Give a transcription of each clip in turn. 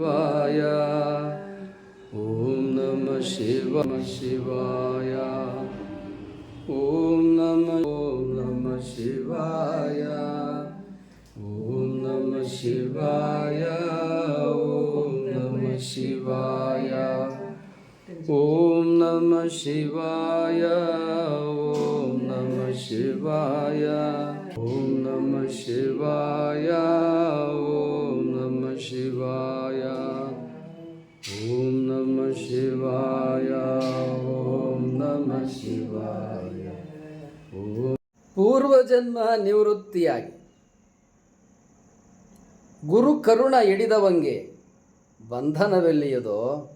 शिवाय ॐ नम शिव शिवाय ॐ नम ॐ नम शिवाय ॐ नम शिवाय ॐ नमः शिवाय ॐ नम शिवाय ॐ नम शिवाय ॐ नमः शिवाय ॐ नमः शिवाय ಶಿವಾಯ, ಓಂ ನಮ ಶಿವಾಯ. ಪೂರ್ವಜನ್ಮ ನಿವೃತ್ತಿಯಾಗಿ. ಗುರು ಕರುಣ ಹಿಡಿದವಂಗೆ ಬಂಧನವೆಲ್ಲಿಯದೋ,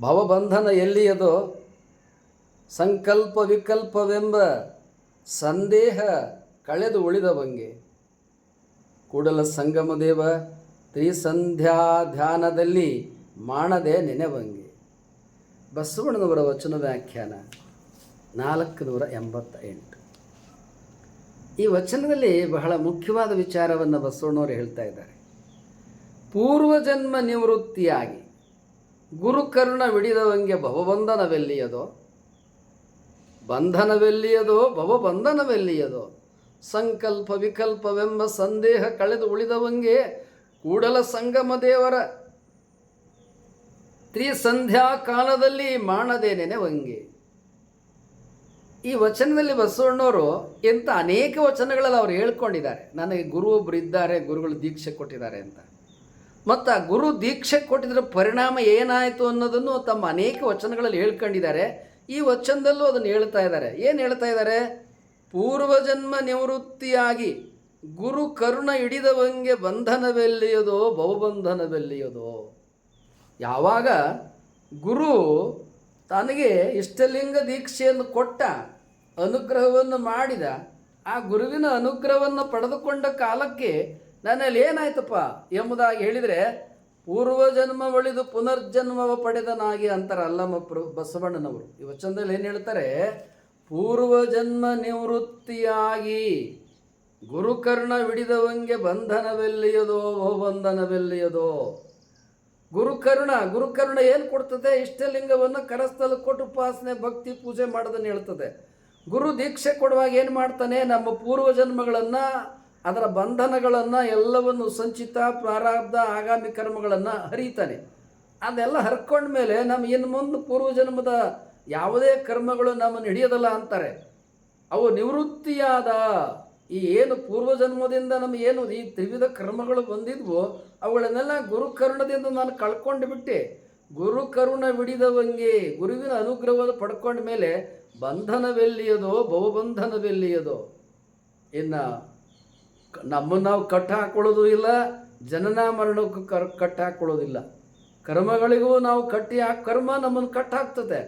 ಭವಬಂಧನ ಎಲ್ಲಿಯದೋ, ಸಂಕಲ್ಪ ವಿಕಲ್ಪವೆಂಬ ಸಂದೇಹ ಕಳೆದು ಉಳಿದವಂಗೆ. ಕೂಡಲ ಸಂಗಮದೇವ ತ್ರಿಸಂಧ್ಯಾ ಧ್ಯಾನದಲ್ಲಿ ಮಾಡದೆ ನೆನೆವಂಗೆ. ಬಸವಣ್ಣನವರ ವಚನ ವ್ಯಾಖ್ಯಾನ ನಾಲ್ಕು ನೂರ ಎಂಬತ್ತ ಎಂಟು ಈ ವಚನದಲ್ಲಿ ಬಹಳ ಮುಖ್ಯವಾದ ವಿಚಾರವನ್ನು ಬಸವಣ್ಣವರು ಹೇಳ್ತಾ ಇದ್ದಾರೆ. ಪೂರ್ವಜನ್ಮ ನಿವೃತ್ತಿಯಾಗಿ ಗುರುಕರ್ಣ ಹಿಡಿದವಂಗೆ ಭವಬಂಧನವೆಲ್ಲಿಯದೋ, ಬಂಧನವೆಲ್ಲಿಯದೋ, ಭವಬಂಧನವೆಲ್ಲಿಯದೋ, ಸಂಕಲ್ಪ ವಿಕಲ್ಪವೆಂಬ ಸಂದೇಹ ಕಳೆದು ಉಳಿದವಂಗೆ ಕೂಡಲ ಸಂಗಮ ದೇವರ ತ್ರಿಸಂಧ್ಯಾ ಕಾಲದಲ್ಲಿ ಮಾಡದೇನೇನೆ ವಂಗೆ ಈ ವಚನದಲ್ಲಿ ಬಸವಣ್ಣವರು ಎಂಥ ಅನೇಕ ವಚನಗಳಲ್ಲಿ ಅವರು ಹೇಳ್ಕೊಂಡಿದ್ದಾರೆ. ನನಗೆ ಗುರು ಒಬ್ಬರು ಇದ್ದಾರೆ, ಗುರುಗಳು ದೀಕ್ಷೆ ಕೊಟ್ಟಿದ್ದಾರೆ ಅಂತ. ಮತ್ತು ಆ ಗುರು ದೀಕ್ಷೆ ಕೊಟ್ಟಿದ್ರ ಪರಿಣಾಮ ಏನಾಯಿತು ಅನ್ನೋದನ್ನು ತಮ್ಮ ಅನೇಕ ವಚನಗಳಲ್ಲಿ ಹೇಳ್ಕೊಂಡಿದ್ದಾರೆ. ಈ ವಚನದಲ್ಲೂ ಅದನ್ನು ಹೇಳ್ತಾ ಇದ್ದಾರೆ. ಏನು ಹೇಳ್ತಾ ಇದ್ದಾರೆ? ಪೂರ್ವಜನ್ಮ ನಿವೃತ್ತಿಯಾಗಿ ಗುರು ಕರುಣ ಹಿಡಿದವಂಗೆ ಬಂಧನವೆಲ್ಲಿಯದೋ, ಬಹುಬಂಧನವೆಲ್ಲಿಯದೋ. ಯಾವಾಗ ಗುರು ತನಗೆ ಇಷ್ಟಲಿಂಗ ದೀಕ್ಷೆಯನ್ನು ಕೊಟ್ಟ ಅನುಗ್ರಹವನ್ನು ಮಾಡಿದ, ಆ ಗುರುವಿನ ಅನುಗ್ರಹವನ್ನು ಪಡೆದುಕೊಂಡ ಕಾಲಕ್ಕೆ ನನ್ನಲ್ಲಿ ಏನಾಯ್ತಪ್ಪ ಎಂಬುದಾಗಿ ಹೇಳಿದರೆ, ಪೂರ್ವಜನ್ಮ ಒಳಿದು ಪುನರ್ಜನ್ಮವ ಪಡೆದನಾಗಿ ಅಂತಾರೆ ಅಲ್ಲಮ್ಮ ಪ್ರ ಬಸವಣ್ಣನವರು. ಈ ವಚನದಲ್ಲಿ ಏನು ಹೇಳ್ತಾರೆ? ಪೂರ್ವಜನ್ಮ ನಿವೃತ್ತಿಯಾಗಿ ಗುರುಕರ್ಣ ವಿಡಿದವಂಗೆ ಬಂಧನವೆಲ್ಲಿಯದೋ ಬಂಧನವೆಲ್ಲಿಯದೋ ಗುರುಕರುಣ ಗುರುಕರುಣ ಏನು ಕೊಡ್ತದೆ? ಇಷ್ಟಲಿಂಗವನ್ನು ಕರಸ್ಥಲಕ್ಕೆ ಕೊಟ್ಟು ಉಪಾಸನೆ, ಭಕ್ತಿ, ಪೂಜೆ ಮಾಡೋದನ್ನು ಹೇಳ್ತದೆ. ಗುರು ದೀಕ್ಷೆ ಕೊಡುವಾಗ ಏನು ಮಾಡ್ತಾನೆ? ನಮ್ಮ ಪೂರ್ವ ಪೂರ್ವಜನ್ಮಗಳನ್ನು, ಅದರ ಬಂಧನಗಳನ್ನು, ಎಲ್ಲವನ್ನು ಸಂಚಿತ, ಪ್ರಾರಬ್ಧ, ಆಗಾಮಿ ಕರ್ಮಗಳನ್ನು ಹರಿತಾನೆ. ಅದೆಲ್ಲ ಹರ್ಕೊಂಡ ಮೇಲೆ ನಮ್ಮ ಇನ್ನು ಮುಂದೆ ಪೂರ್ವ ಜನ್ಮದ ಯಾವುದೇ ಕರ್ಮಗಳು ನಮ್ಮನ್ನು ಹಿಡಿಯೋದಲ್ಲ ಅಂತಾರೆ. ಅವು ನಿವೃತ್ತಿಯಾದ ಈ ಏನು ಪೂರ್ವಜನ್ಮದಿಂದ ನಮಗೆ ಏನು ಈ ತ್ರಿವಿಧ ಕರ್ಮಗಳು ಬಂದಿದ್ವು ಅವುಗಳನ್ನೆಲ್ಲ ಗುರುಕರುಣದಿಂದ ನಾನು ಕಳ್ಕೊಂಡು ಬಿಟ್ಟೆ. ಗುರುಕರುಣ ಬಿಡಿದವಂಗೆ ಗುರುವಿನ ಅನುಗ್ರಹವನ್ನು ಪಡ್ಕೊಂಡ ಮೇಲೆ ಬಂಧನವೆಲ್ಲಿಯದೋ, ಬಹುಬಂಧನವೆಲ್ಲಿಯದೋ. ಇನ್ನು ನಮ್ಮನ್ನು ನಾವು ಕಟ್ಟ ಹಾಕೊಳ್ಳೋದು ಇಲ್ಲ, ಜನನ ಮರಣಕ್ಕೂ ಕರ್, ಕಟ್ಟ ಹಾಕೊಳ್ಳೋದಿಲ್ಲ ಕರ್ಮಗಳಿಗೂ ನಾವು ಕಟ್ಟಿ ಆ ಕರ್ಮ ನಮ್ಮನ್ನು ಕಟ್ಟ ಹಾಕ್ತದೆ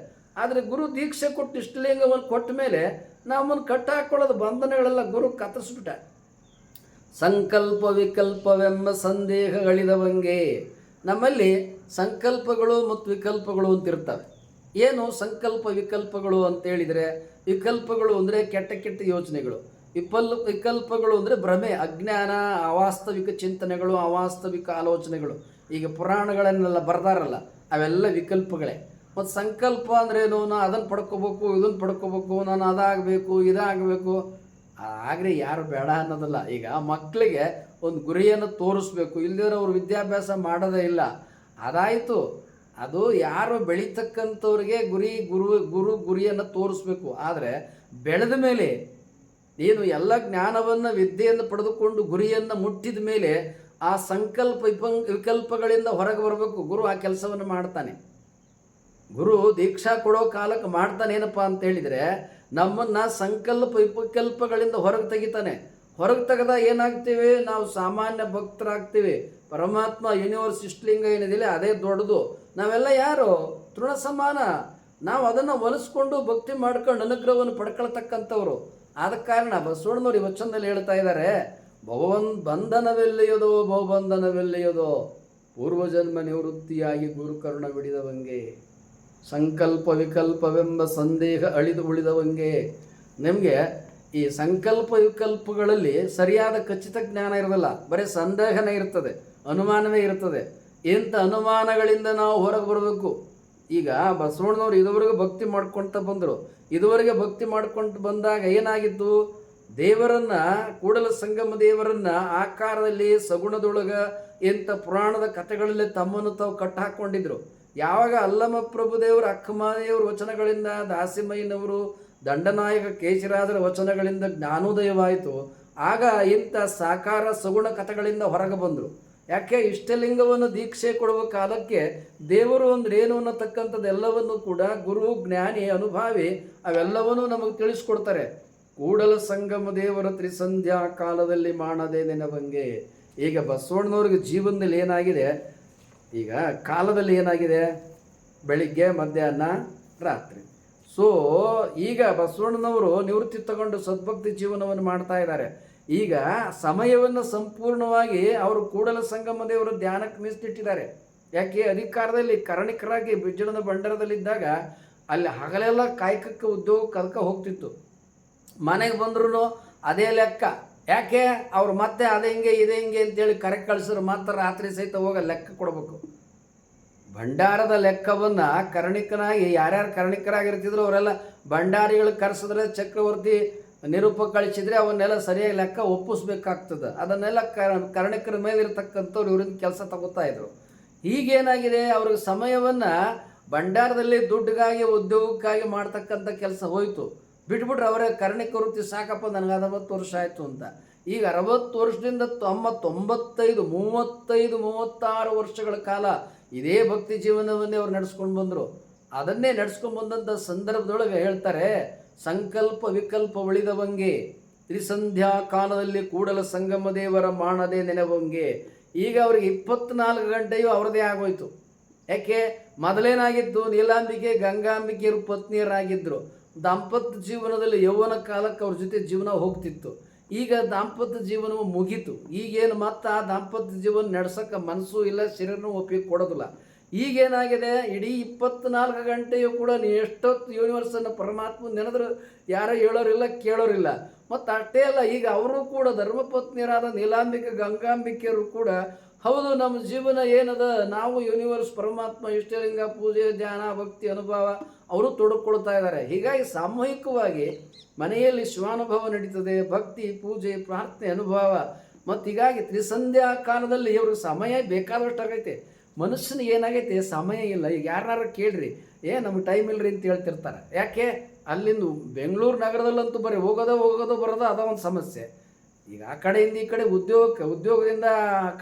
ಆದರೆ ಗುರು ದೀಕ್ಷೆ ಕೊಟ್ಟು ಇಷ್ಟಲಿಂಗವನ್ನು ಕೊಟ್ಟ ಮೇಲೆ ನಮ್ಮನ್ನು ಕಟ್ಟಾಕೊಳ್ಳೋದು ಬಂಧನಗಳೆಲ್ಲ ಗುರು ಕತ್ತರಿಸ್ಬಿಟ್ಟ. ಸಂಕಲ್ಪ ವಿಕಲ್ಪವೆಂಬ ಸಂದೇಹಗಳಿದವಂಗೆ ನಮ್ಮಲ್ಲಿ ಸಂಕಲ್ಪಗಳು ಮತ್ತು ವಿಕಲ್ಪಗಳು ಅಂತ ಇರ್ತವೆ ಏನು ಸಂಕಲ್ಪ ವಿಕಲ್ಪಗಳು ಅಂತೇಳಿದರೆ ವಿಕಲ್ಪಗಳು ಅಂದರೆ ಕೆಟ್ಟ ಕೆಟ್ಟ ಯೋಚನೆಗಳು. ವಿಪಲ್ ವಿಕಲ್ಪಗಳು ಅಂದರೆ ಭ್ರಮೆ, ಅಜ್ಞಾನ, ಅವಾಸ್ತವಿಕ ಚಿಂತನೆಗಳು, ಅವಾಸ್ತವಿಕ ಆಲೋಚನೆಗಳು. ಈಗ ಪುರಾಣಗಳನ್ನೆಲ್ಲ ಬರ್ದಾರಲ್ಲ, ಅವೆಲ್ಲ ವಿಕಲ್ಪಗಳೇ. ಮತ್ತು ಸಂಕಲ್ಪ ಅಂದ್ರೇನು ನಾನು ಅದನ್ನು ಪಡ್ಕೋಬೇಕು ಇದನ್ನು ಪಡ್ಕೋಬೇಕು, ನಾನು ಅದಾಗಬೇಕು, ಇದಾಗಬೇಕು. ಆದರೆ ಯಾರು ಬೇಡ ಅನ್ನೋದಲ್ಲ. ಈಗ ಮಕ್ಕಳಿಗೆ ಒಂದು ಗುರಿಯನ್ನು ತೋರಿಸ್ಬೇಕು. ಇಲ್ಲದಿರೋ ಅವ್ರು ವಿದ್ಯಾಭ್ಯಾಸ ಮಾಡೋದೇ ಇಲ್ಲ. ಅದಾಯಿತು. ಅದು ಯಾರು ಬೆಳೀತಕ್ಕಂಥವ್ರಿಗೆ ಗುರಿ, ಗುರು ಗುರು ಗುರಿಯನ್ನು ತೋರಿಸ್ಬೇಕು. ಆದರೆ ಬೆಳೆದ ಮೇಲೆ ಏನು ಎಲ್ಲ ಜ್ಞಾನವನ್ನು, ವಿದ್ಯೆಯನ್ನು ಪಡೆದುಕೊಂಡು ಗುರಿಯನ್ನು ಮುಟ್ಟಿದ ಮೇಲೆ ಆ ಸಂಕಲ್ಪ ವಿಪಂ ವಿಕಲ್ಪಗಳಿಂದ ಹೊರಗೆ ಬರಬೇಕು. ಗುರು ಆ ಕೆಲಸವನ್ನು ಮಾಡ್ತಾನೆ. ಗುರು ದೀಕ್ಷಾ ಕೊಡೋ ಕಾಲಕ್ಕೆ ಮಾಡ್ತಾನೆ ಏನಪ್ಪ ಅಂತ ಹೇಳಿದರೆ ನಮ್ಮನ್ನು ಸಂಕಲ್ಪ ವಿಪಕಲ್ಪಗಳಿಂದ ಹೊರಗೆ ತೆಗಿತಾನೆ. ಹೊರಗೆ ತೆಗೆದ ಏನಾಗ್ತೀವಿ? ನಾವು ಸಾಮಾನ್ಯ ಭಕ್ತರಾಗ್ತೀವಿ. ಪರಮಾತ್ಮ ಯೂನಿವರ್ಸ್ ಇಷ್ಟಲಿಂಗ ಏನಿದೆ ಅದೇ ದೊಡ್ಡದು. ನಾವೆಲ್ಲ ಯಾರು? ತೃಣ ಸಮಾನ. ನಾವು ಅದನ್ನು ಒಲಿಸ್ಕೊಂಡು ಭಕ್ತಿ ಮಾಡ್ಕೊಂಡು ಅನುಗ್ರಹವನ್ನು ಪಡ್ಕೊಳ್ತಕ್ಕಂಥವ್ರು. ಆದ ಕಾರಣ ಬಸವಣ್ಣವ್ರು ಈ ವಚನದಲ್ಲಿ ಹೇಳ್ತಾ ಇದ್ದಾರೆ, ಭವನ್ ಬಂಧನವೆಲ್ಲಿಯದೋ ಬಹುಬಂಧನವೆಲ್ಲಿಯದೋ ಪೂರ್ವಜನ್ಮ ನಿವೃತ್ತಿಯಾಗಿ ಗುರುಕರುಣ ಬಿಡಿದವಂಗೆ. ಸಂಕಲ್ಪ ವಿಕಲ್ಪವೆಂಬ ಸಂದೇಹ ಅಳಿದು ಉಳಿದವಂಗೆ. ನಿಮಗೆ ಈ ಸಂಕಲ್ಪ ವಿಕಲ್ಪಗಳಲ್ಲಿ ಸರಿಯಾದ ಖಚಿತ ಜ್ಞಾನ ಇರೋದಿಲ್ಲ ಬರೀ ಸಂದೇಹನೇ ಇರ್ತದೆ, ಅನುಮಾನವೇ ಇರ್ತದೆ. ಇಂಥ ಅನುಮಾನಗಳಿಂದ ನಾವು ಹೊರಗೆ ಬರಬೇಕು. ಈಗ ಬಸವಣ್ಣನವರು ಇದುವರೆಗೂ ಭಕ್ತಿ ಮಾಡ್ಕೊಂತ ಬಂದರು. ಇದುವರೆಗೆ ಭಕ್ತಿ ಮಾಡ್ಕೊಂಡು ಬಂದಾಗ ಏನಾಗಿತ್ತು? ದೇವರನ್ನ, ಕೂಡಲ ಸಂಗಮ ದೇವರನ್ನ ಆಕಾರದಲ್ಲಿ ಸಗುಣದೊಳಗ ಇಂಥ ಪುರಾಣದ ಕಥೆಗಳಲ್ಲಿ ತಮ್ಮನ್ನು ತಾವು ಕಟ್ಟು ಹಾಕೊಂಡಿದ್ರು. ಯಾವಾಗ ಅಲ್ಲಮ ಪ್ರಭುದೇವರು ಅಕ್ಕಮಾದೇವರ ವಚನಗಳಿಂದ, ದಾಸಿಮಯ್ಯನವರು, ದಂಡನಾಯಕ ಕೇಶರಾಜರ ವಚನಗಳಿಂದ ಜ್ಞಾನೋದಯವಾಯಿತು, ಆಗ ಇಂಥ ಸಾಕಾರ ಸಗುಣ ಕಥೆಗಳಿಂದ ಹೊರಗೆ ಬಂದರು. ಯಾಕೆ? ಇಷ್ಟಲಿಂಗವನ್ನು ದೀಕ್ಷೆ ಕೊಡುವ ಕಾಲಕ್ಕೆ ದೇವರು ಅಂದ್ರೆ ಏನು ಅನ್ನತಕ್ಕಂಥದ್ದೆಲ್ಲವನ್ನು ಕೂಡ ಗುರು, ಜ್ಞಾನಿ, ಅನುಭಾವಿ ಅವೆಲ್ಲವನ್ನೂ ನಮಗೆ ತಿಳಿಸ್ಕೊಡ್ತಾರೆ. ಕೂಡಲ ಸಂಗಮ ದೇವರ ತ್ರಿಸಂಧ್ಯಾ ಕಾಲದಲ್ಲಿ ಮಾಡದೆ ನೆನವಂಗೆ ಈಗ ಬಸವಣ್ಣನವ್ರಿಗೆ ಜೀವನದಲ್ಲಿ ಏನಾಗಿದೆ? ಈಗ ಕಾಲದಲ್ಲಿ ಏನಾಗಿದೆ? ಬೆಳಿಗ್ಗೆ, ಮಧ್ಯಾಹ್ನ, ರಾತ್ರಿ. ಸೊ ಈಗ ಬಸವಣ್ಣನವರು ನಿವೃತ್ತಿ ತಗೊಂಡು ಸದ್ಭಕ್ತಿ ಜೀವನವನ್ನು ಮಾಡ್ತಾ ಇದ್ದಾರೆ. ಈಗ ಸಮಯವನ್ನು ಸಂಪೂರ್ಣವಾಗಿ ಅವರು ಕೂಡಲ ಸಂಗಮ ದೇವರು ಧ್ಯಾನಕ್ಕೆ ಮೀಸಲಿಟ್ಟಿದ್ದಾರೆ ಯಾಕೆ? ಅಧಿಕಾರದಲ್ಲಿ ಕರಣಿಕರಾಗಿ ಬಿಜ್ಜಳದ ಬಂಡರದಲ್ಲಿದ್ದಾಗ ಅಲ್ಲಿ ಹಗಲೆಲ್ಲ ಕಾಯ್ಕಕ್ಕೆ ಉದ್ಯೋಗ ಕಲ್ಕ ಹೋಗ್ತಿತ್ತು. ಮನೆಗೆ ಬಂದ್ರು ಅದೇ ಲೆಕ್ಕ. ಯಾಕೆ? ಅವ್ರು ಮತ್ತೆ ಅದು ಹಿಂಗೆ, ಇದೇ ಹಿಂಗೆ ಅಂತೇಳಿ ಕರೆಕ್ಟ್ ಕಳ್ಸಿದ್ರೆ ಮಾತ್ರ ರಾತ್ರಿ ಸಹಿತ ಹೋಗ ಲೆಕ್ಕ ಕೊಡಬೇಕು. ಭಂಡಾರದ ಲೆಕ್ಕವನ್ನು ಕರ್ಣಿಕನಾಗಿ, ಯಾರ್ಯಾರು ಕರ್ಣಿಕರಾಗಿರ್ತಿದ್ರು ಅವರೆಲ್ಲ ಭಂಡಾರಿಗಳು ಕರೆಸಿದ್ರೆ ಚಕ್ರವರ್ತಿ ನಿರೂಪ ಕಳಿಸಿದ್ರೆ ಅವನ್ನೆಲ್ಲ ಸರಿಯಾಗಿ ಲೆಕ್ಕ ಒಪ್ಪಿಸ್ಬೇಕಾಗ್ತದೆ. ಅದನ್ನೆಲ್ಲ ಕರ್ಣಿಕರ ಮೇಲೆ ಇರತಕ್ಕಂಥವ್ರು ಇವರಿಂದ ಕೆಲಸ ತಗೋತಾ ಇದ್ರು. ಈಗೇನಾಗಿದೆ? ಅವ್ರಿಗೆ ಸಮಯವನ್ನು ಭಂಡಾರದಲ್ಲಿ ದುಡ್ಡಿಗಾಗಿ, ಉದ್ಯೋಗಕ್ಕಾಗಿ ಮಾಡ್ತಕ್ಕಂಥ ಕೆಲಸ ಹೋಯ್ತು. ಬಿಟ್ಬಿಟ್ರೆ ಅವರೇ ಕರ್ಣಿಕ ವೃತ್ತಿ ಸಾಕಪ್ಪ, ನನಗೆ ಅರವತ್ತು ವರ್ಷ ಆಯಿತು ಅಂತ. ಈಗ ಅರವತ್ತು ವರ್ಷದಿಂದ ತೊಂಬ ತೊಂಬತ್ತೈದು ಮೂವತ್ತೈದು, ಮೂವತ್ತಾರು ವರ್ಷಗಳ ಕಾಲ ಇದೇ ಭಕ್ತಿ ಜೀವನವನ್ನೇ ಅವ್ರು ನಡೆಸ್ಕೊಂಡು ಬಂದರು. ಅದನ್ನೇ ನಡೆಸ್ಕೊಂಡು ಬಂದಂಥ ಸಂದರ್ಭದೊಳಗೆ ಹೇಳ್ತಾರೆ, ಸಂಕಲ್ಪ ವಿಕಲ್ಪ ಉಳಿದವಂಗೆ, ತ್ರಿಸಂಧ್ಯಾ ಕಾಲದಲ್ಲಿ ಕೂಡಲ ಸಂಗಮ ದೇವರ ಮಾಡದೆ ನೆನವಂಗೆ. ಈಗ ಅವ್ರಿಗೆ ಇಪ್ಪತ್ನಾಲ್ಕು ಗಂಟೆಯೂ ಅವರದೇ ಆಗೋಯ್ತು. ಯಾಕೆ ಮೊದಲೇನಾಗಿತ್ತು? ನೀಲಾಂಬಿಕೆ ಗಂಗಾಂಬಿಕೆಯರು ಪತ್ನಿಯರಾಗಿದ್ದರು ದಾಂಪತ್ಯ ಜೀವನದಲ್ಲಿ ಯೌವನ ಕಾಲಕ್ಕೆ ಅವ್ರ ಜೊತೆ ಜೀವನ ಹೋಗ್ತಿತ್ತು. ಈಗ ದಾಂಪತ್ಯ ಜೀವನವು ಮುಗೀತು. ಈಗೇನು ಮತ್ತೆ ಆ ದಾಂಪತ್ಯ ಜೀವನ ನಡೆಸೋಕ್ಕೆ ಮನಸ್ಸು ಇಲ್ಲ, ಶರೀರನೂ ಒಪ್ಪಿಗೆ ಕೊಡೋದಿಲ್ಲ. ಈಗೇನಾಗಿದೆ? ಇಡೀ ಇಪ್ಪತ್ನಾಲ್ಕು ಗಂಟೆಯೂ ಕೂಡ ನೀ ಎಷ್ಟೊತ್ತು ಯೂನಿವರ್ಸನ್ನು ಪರಮಾತ್ಮ ನೆನೆದ್ರು ಯಾರೋ ಹೇಳೋರಿಲ್ಲ, ಕೇಳೋರಿಲ್ಲ. ಮತ್ತು ಅಷ್ಟೇ ಅಲ್ಲ, ಈಗ ಅವರು ಕೂಡ ಧರ್ಮಪತ್ನಿಯರಾದ ನೀಲಾಂಬಿಕೆ, ಗಂಗಾಂಬಿಕೆಯರು ಕೂಡ ಹೌದು, ನಮ್ಮ ಜೀವನ ಏನದ? ನಾವು ಯೂನಿವರ್ಸ್ ಪರಮಾತ್ಮ, ಇಷ್ಟಲಿಂಗ, ಪೂಜೆ, ಧ್ಯಾನ, ಭಕ್ತಿ, ಅನುಭವ ಅವರು ತೊಡಕೊಳ್ತಾ ಇದ್ದಾರೆ. ಹೀಗಾಗಿ ಸಾಮೂಹಿಕವಾಗಿ ಮನೆಯಲ್ಲಿ ಶಿವಾನುಭವ ನಡೀತದೆ, ಭಕ್ತಿ, ಪೂಜೆ, ಪ್ರಾರ್ಥನೆ, ಅನುಭವ. ಮತ್ತು ಹೀಗಾಗಿ ತ್ರಿಸಂಧ್ಯಾ ಕಾಲದಲ್ಲಿ ಇವ್ರಿಗೆ ಸಮಯ ಬೇಕಾದಷ್ಟು ಆಗೈತೆ. ಮನುಷ್ಯನ ಏನಾಗೈತೆ? ಸಮಯ ಇಲ್ಲ. ಈಗ ಯಾರು ಕೇಳ್ರಿ, ಏ, ನಮ್ಗೆ ಟೈಮ್ ಇಲ್ಲರಿ ಅಂತ ಹೇಳ್ತಿರ್ತಾರೆ. ಯಾಕೆ? ಅಲ್ಲಿಂದ ಬೆಂಗಳೂರು ನಗರದಲ್ಲಂತೂ ಬರೀ ಹೋಗೋದೋ ಹೋಗೋದೋ ಬರೋದೋ ಅದ ಒಂದು ಸಮಸ್ಯೆ. ಈಗ ಆ ಕಡೆಯಿಂದ ಈ ಕಡೆ ಉದ್ಯೋಗಕ್ಕೆ ಉದ್ಯೋಗದಿಂದ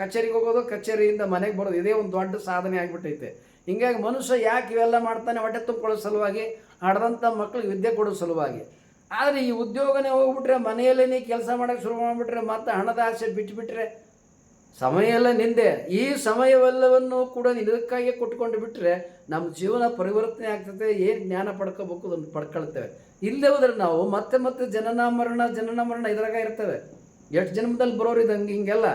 ಕಚೇರಿಗೆ ಹೋಗೋದು, ಕಚೇರಿಯಿಂದ ಮನೆಗೆ ಬರೋದು, ಇದೇ ಒಂದು ದೊಡ್ಡ ಸಾಧನೆ ಆಗಿಬಿಟ್ಟೈತೆ. ಹಿಂಗಾಗಿ ಮನುಷ್ಯ ಯಾಕೆ ಇವೆಲ್ಲ ಮಾಡ್ತಾನೆ ಹೊಟ್ಟೆ ತುಂಬಿಕೊಳ್ಳೋ ಸಲುವಾಗಿ ಹಡ್ದಂಥ ಮಕ್ಳಿಗೆ ವಿದ್ಯೆ ಕೊಡೋ ಸಲುವಾಗಿ. ಆದರೆ ಈ ಉದ್ಯೋಗನೇ ಹೋಗ್ಬಿಟ್ರೆ ಮನೆಯಲ್ಲೇ ಕೆಲಸ ಮಾಡೋಕ್ಕೆ ಶುರು ಮಾಡಿಬಿಟ್ರೆ, ಮತ್ತೆ ಹಣದ ಆಸೆ ಬಿಟ್ಟುಬಿಟ್ರೆ ಸಮಯ ಎಲ್ಲ ನಿಂದೆ. ಈ ಸಮಯವೆಲ್ಲವನ್ನು ಕೂಡ ಇದಕ್ಕಾಗಿ ಕೊಟ್ಕೊಂಡು ಬಿಟ್ಟರೆ ನಮ್ಮ ಜೀವನ ಪರಿವರ್ತನೆ ಆಗ್ತದೆ, ಏನು ಜ್ಞಾನ ಪಡ್ಕೋಬೇಕು ಅದನ್ನು ಪಡ್ಕೊಳ್ತೇವೆ. ಇಲ್ಲದೆ ಹೋದ್ರೆ ನಾವು ಮತ್ತೆ ಮತ್ತೆ ಜನನ ಮರಣ ಜನನ ಮರಣ ಇದ್ರಾಗ ಇರ್ತೇವೆ. ಎಷ್ಟು ಜನ್ಮದಲ್ಲಿ ಬರೋರು ಇದಂಗೆ ಹಿಂಗೆಲ್ಲ?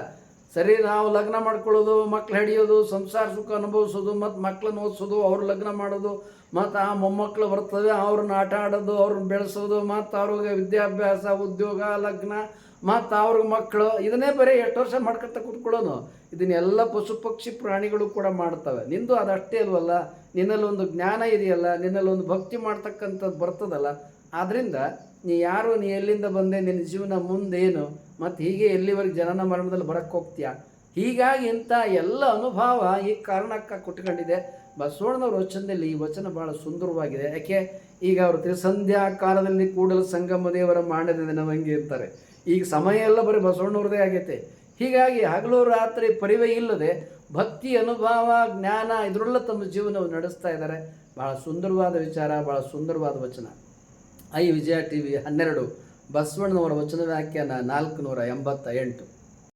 ಸರಿ, ನಾವು ಲಗ್ನ ಮಾಡ್ಕೊಳ್ಳೋದು, ಮಕ್ಳು ಹಿಡಿಯೋದು, ಸಂಸಾರ ಸುಖ ಅನುಭವಿಸೋದು, ಮತ್ತು ಮಕ್ಳನ್ನ ಓದಿಸೋದು, ಅವ್ರು ಲಗ್ನ ಮಾಡೋದು, ಮತ್ತು ಆ ಮೊಮ್ಮಕ್ಕಳು ಬರ್ತದೆ ಅವ್ರನ್ನ ಆಟ ಆಡೋದು ಅವ್ರನ್ನ ಬೆಳೆಸೋದು, ಮತ್ತು ಅವ್ರಿಗೆ ವಿದ್ಯಾಭ್ಯಾಸ, ಉದ್ಯೋಗ, ಲಗ್ನ, ಮತ್ತು ಅವ್ರಿಗೆ ಮಕ್ಕಳು ಇದನ್ನೇ ಬರೀ ಎಷ್ಟು ವರ್ಷ ಮಾಡ್ಕೊತ ಕೂತ್ಕೊಳ್ಳೋನು? ಇದನ್ನೆಲ್ಲ ಪಶು ಪಕ್ಷಿ ಪ್ರಾಣಿಗಳು ಕೂಡ ಮಾಡ್ತವೆ. ನಿಂದು ಅದಷ್ಟೇ ಅಲ್ವಲ್ಲ? ನಿನ್ನಲ್ಲಿ ಒಂದು ಜ್ಞಾನ ಇದೆಯಲ್ಲ? ನಿನ್ನಲ್ಲಿ ಒಂದು ಭಕ್ತಿ ಮಾಡ್ತಕ್ಕಂಥದ್ದು ಬರ್ತದಲ್ಲ? ಆದ್ದರಿಂದ ನೀ ಯಾರು, ನೀ ಎಲ್ಲಿಂದ ಬಂದೆ, ನಿನ್ನ ಜೀವನ ಮುಂದೇನು? ಮತ್ತು ಹೀಗೆ ಎಲ್ಲಿವರೆಗೆ ಜನನ ಮರಣದಲ್ಲಿ ಬರಕ್ಕೆ ಹೋಗ್ತೀಯ? ಹೀಗಾಗಿ ಇಂಥ ಎಲ್ಲ ಅನುಭವ ಈ ಕಾರಣಕ್ಕೆ ಕೊಟ್ಕೊಂಡಿದೆ. ಬಸವಣ್ಣನವ್ರ ವಚನದಲ್ಲಿ ಈ ವಚನ ಬಹಳ ಸುಂದರವಾಗಿದೆ. ಯಾಕೆ? ಈಗ ಅವರು ತ್ರಿಸಂಧ್ಯಾ ಕಾಲದಲ್ಲಿ ಕೂಡಲು ಸಂಗಮ ದೇವರ ಮಾಡಿದ ದಿನವಂಗೆ ಇರ್ತಾರೆ. ಈಗ ಸಮಯ ಎಲ್ಲ ಬರೀ ಬಸವಣ್ಣವ್ರದೇ ಆಗೈತೆ. ಹೀಗಾಗಿ ಹಗಲು ರಾತ್ರಿ ಪರಿವೆ ಇಲ್ಲದೆ ಭಕ್ತಿ, ಅನುಭವ, ಜ್ಞಾನ, ಇದರಲ್ಲ ತಮ್ಮ ಜೀವನವನ್ನು ನಡೆಸ್ತಾ ಇದ್ದಾರೆ. ಬಹಳ ಸುಂದರವಾದ ವಿಚಾರ, ಬಹಳ ಸುಂದರವಾದ ವಚನ. ಐ ವಿಜಯ ಟಿ ವಿ ಹನ್ನೆರಡು ಬಸವಣ್ಣನವರ ವಚನ ವ್ಯಾಖ್ಯಾನ ನಾಲ್ಕು ನೂರ ಎಂಬತ್ತ ಎಂಟು.